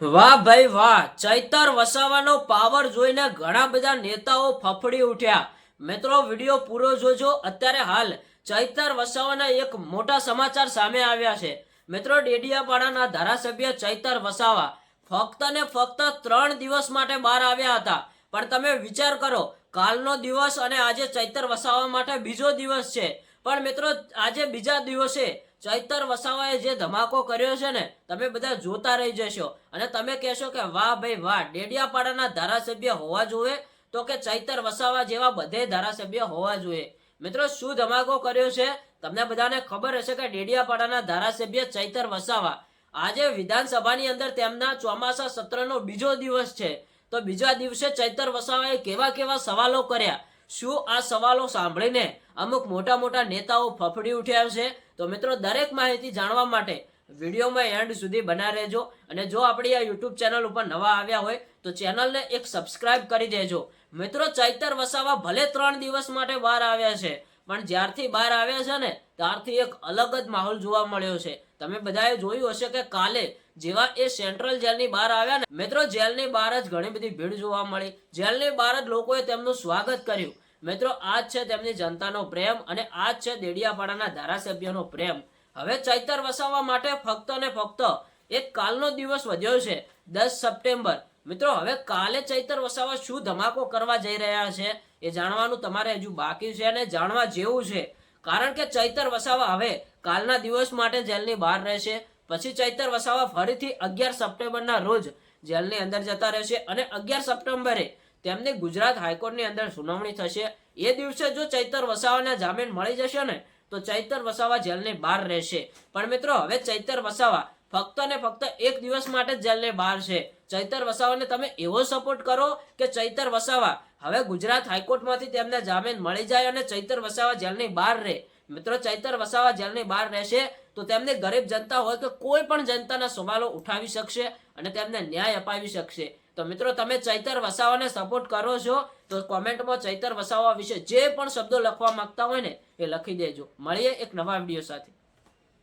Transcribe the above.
વાહ ભાઈ વાહ, ચૈતર વસાવાનો પાવર જોઈને ઘણા બધા નેતાઓ ફફડી ઉઠ્યા. મિત્રો, વીડિયો પૂરો જોજો. અત્યારે હાલ ચૈતર વસાવાના એક મોટા સમાચાર સામે આવ્યા છે. મિત્રો, ડેડિયાપાડાના ધારાસભ્ય ચૈતર વસાવા ફક્ત ને ફક્ત ત્રણ દિવસ માટે બહાર આવ્યા હતા. પણ તમે વિચાર કરો, કાલનો દિવસ અને આજે ચૈતર વસાવા માટે બીજો દિવસ છે. પણ મિત્રો, આજે બીજા દિવસે ચૈતર વસાવાએ જે ધમાકો કર્યો છે ને, તમે બધા જોતા રહી જશો. અને તમે કહેશો કે વાહ ભાઈ વાહ, ડેડિયાપાડાના ધારાસભ્ય હોવા જોઈએ? તો કે ચૈતર વસાવા જેવા બધે ધારાસભ્ય હોવા જોઈએ. મિત્રો, શું ધમાકો કર્યો છે? તમને બધાને ખબર હશે કે ડેડિયાપાડાના ધારાસભ્ય ચૈતર વસાવા આજે વિધાનસભાની અંદર તેમના ચોમાસા સત્રનો બીજો દિવસ છે. તો બીજા દિવસે ચૈતર વસાવાએ કેવા કેવા સવાલો કર્યા? શું આ સવાલો સાંભળીને અમુક મોટા મોટા નેતાઓ ફફડી ઉઠ્યા છે તો મિત્રો, દરેક માહિતી જાણવા માટે વિડીયોમાં એન્ડ સુધી બના રહેજો. અને જો આપણી આ યુટ્યુબ ચેનલ ઉપર નવા આવ્યા હોય, તો ચેનલને એક સબસ્ક્રાઇબ કરી દેજો. મિત્રો, ચૈતર વસાવા ભલે ત્રણ દિવસ માટે બહાર આવ્યા છે પણ જ્યારથી બહાર આવ્યા છે ને, ત્યારથી એક અલગ જ માહોલ જોવા મળ્યો છે. તમે બધાએ જોયું હશે કે કાલે જેવા એ સેન્ટ્રલ જેલની બહાર આવ્યા ને, મિત્રો, જેલની બહાર જ ઘણી બધી ભીડ જોવા મળી. જેલની બહાર જ લોકોએ તેમનું સ્વાગત કર્યું. મિત્રો આ જ છે તેમની જનતાનો પ્રેમ અને આ જ છે દેડિયાપાડાના ધારાસભ્યનો પ્રેમ. હવે ચૈતર વસાવવા માટે ફક્ત ને ફક્ત એક કાલનો દિવસ વધ્યો છે, દસ સપ્ટેમ્બર. મિત્રો, હવે કાલે ચૈતર વસાવા શું ધમાકો કરવા જઈ રહ્યા છે એ જાણવાનું તમારે હજુ બાકી છે અને જાણવા જેવું છે. કારણ કે ચૈતર વસાવા હવે કાલના દિવસ માટે જેલની બહાર રહેશે. પછી ચૈતર વસાવા ફરીથી અગિયાર સપ્ટેમ્બરના રોજ જેલની અંદર જતા રહેશે અને અગિયાર સપ્ટેમ્બરે તેમની ગુજરાત હાઈકોર્ટની અંદર સુનાવણી થશે. એ દિવસે જો ચૈતર વસાવાના જામીન મળી જશે ને, તો ચૈતર વસાવા જેલની બહાર રહેશે. પણ મિત્રો, હવે ચૈતર વસાવા ફક્ત ને ફક્ત એક દિવસ માટે જ જેલની બહાર છે. ચૈતર વસાવાને તમે એવો સપોર્ટ કરો કે ચૈતર વસાવા. હવે ગુજરાત હાઈકોર્ટમાંથી તેમને જામીન મળી જાય અને ચૈતર વસાવા જેલની બહાર રહે. મિત્રો, ચૈતર વસાવા જેલની બહાર રહેશે તો તેમને ગરીબ જનતા હોય કે કોઈ પણ જનતાના સવાલો ઉઠાવી શકશે અને તેમને ન્યાય અપાવી શકશે. તો મિત્રો, તમે ચૈતર વસાવાને સપોર્ટ કરો છો તો કોમેન્ટમાં ચૈતર વસાવા વિશે જે પણ શબ્દો લખવા માંગતા હોય ને એ લખી દેજો. મળીએ એક નવા વીડિયો સાથે.